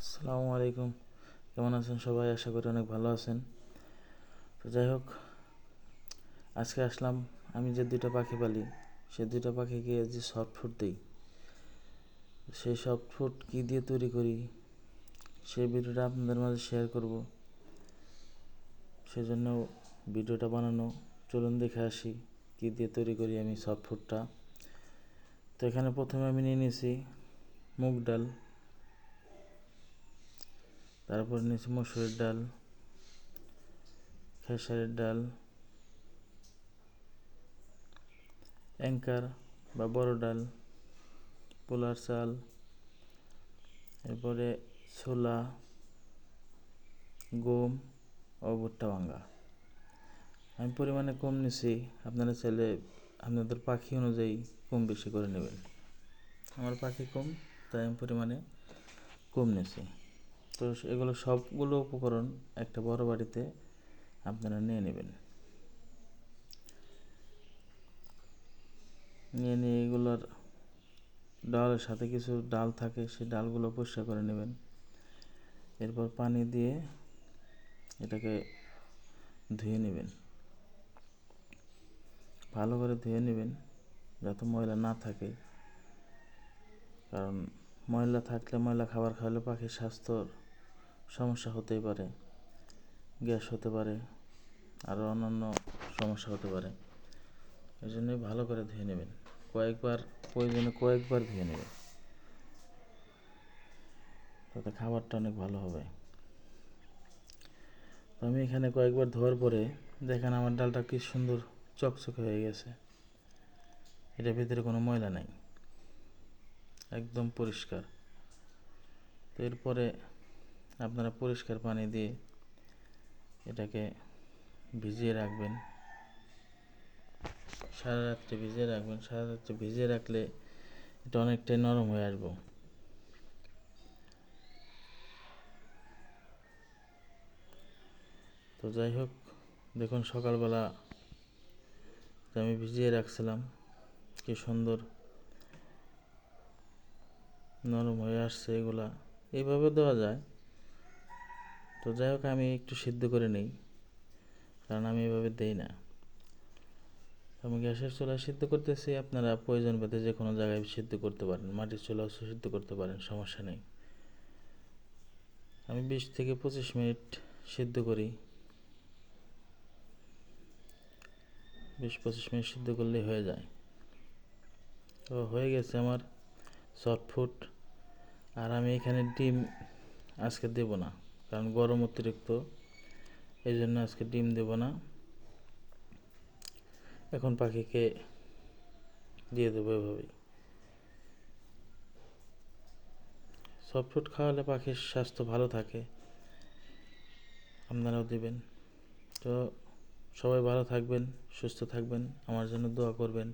আসসালামু আলাইকুম। কেমন আছেন সবাই? আশা করি অনেক ভালো আছেন। তো যাই হোক, আজকে আসলাম আমি যে দুইটা পাখি পালি, সে দুইটা পাখিকে যে সফট ফুড দিই, সেই সফট ফুড কী দিয়ে তৈরি করি সেই ভিডিওটা আপনাদের মাঝে শেয়ার করব। সেজন্য ভিডিওটা বানানো, চলুন দেখে আসি কী দিয়ে তৈরি করি আমি সফট ফুডটা তো এখানে প্রথমে আমি নিয়ে নিয়েছি মুগ ডাল। তারপর নিয়েছি মসুরের ডাল, খেসারের ডাল, অ্যাঙ্কার বা বড় ডাল, পোলার চাল, এরপরে ছোলা, গম ও ভুট্টা ভাঙ্গা আমি পরিমাণে কম নিছি, আপনারা চাইলে আপনাদের পাখি অনুযায়ী কম বেশি করে নেবেন। আমার পাখি কম, তাই আমি পরিমাণে কম নিছি। তো এগুলো সবগুলো উপকরণ একটা বড় বাড়িতে আপনারা নিয়ে নেবেন। নিয়ে নিয়ে এগুলোর ডালের সাথে কিছু ডাল থাকে সেই ডালগুলো পরিষ্কার করে নেবেন। এরপর পানি দিয়ে এটাকে ধুয়ে নেবেন। ভালো করে ধুয়ে নেবেন যাতে ময়লা না থাকে। কারণ ময়লা থাকলে ময়লা খাবার খাওয়ালে পাখির স্বাস্থ্যর সমস্যা হতেই পারে, গ্যাস হতে পারে আরও অন্যান্য সমস্যা হতে পারে। এই জন্যই ভালো করে ধুয়ে নেবেন। কয়েকবার প্রয়োজনে কয়েকবার ধুয়ে নেবেন। তাতে খাবারটা অনেক ভালো হবে। তো আমি এখানে কয়েকবার ধোয়ার পরে দেখেন আমার ডালটা কি সুন্দর চকচকে হয়ে গেছে। এটার ভিতরে কোনো ময়লা নেই। একদম পরিষ্কার। তো এরপরে আপনারা পরিষ্কার পানি দিয়ে এটাকে ভিজিয়ে রাখবেন। সারা রাত্রে ভিজিয়ে রাখবেন। সারা রাত্রে ভিজিয়ে রাখলে এটা অনেকটাই নরম হয়ে আসব। তো যাই হোক, দেখুন সকালবেলা আমি ভিজিয়ে রাখছিলাম, কি সুন্দর নরম হয়ে আসছে এগুলা। এইভাবে দেওয়া যায়। তো যাই হোক, আমি একটু সিদ্ধ করে নিই, কারণ আমি এভাবে দেই না। আমি গ্যাসের চুলায় সিদ্ধ করতেছি, আপনারা প্রয়োজন পেতে যে কোনো জায়গায় সিদ্ধ করতে পারেন, মাটির চুলাও সিদ্ধ করতে পারেন, সমস্যা নেই। আমি বিশ থেকে পঁচিশ মিনিট সিদ্ধ করি। বিশ পঁচিশ মিনিট সিদ্ধ করলেই হয়ে যায়। তো হয়ে গেছে আমার সফট ফুড, আর আমি এখানে ডিম আজকে দেব না। কারণ গরম অতিরিক্ত। এই জন্য আজকে ডিম দেব না। এখন পাখিকে দিয়ে দেবো এভাবেই। সফট ফুড খাওয়ালে পাখির স্বাস্থ্য ভালো থাকে। আপনারাও দেবেন। তো সবাই ভালো থাকবেন, সুস্থ থাকবেন। আমার জন্য দোয়া করবেন।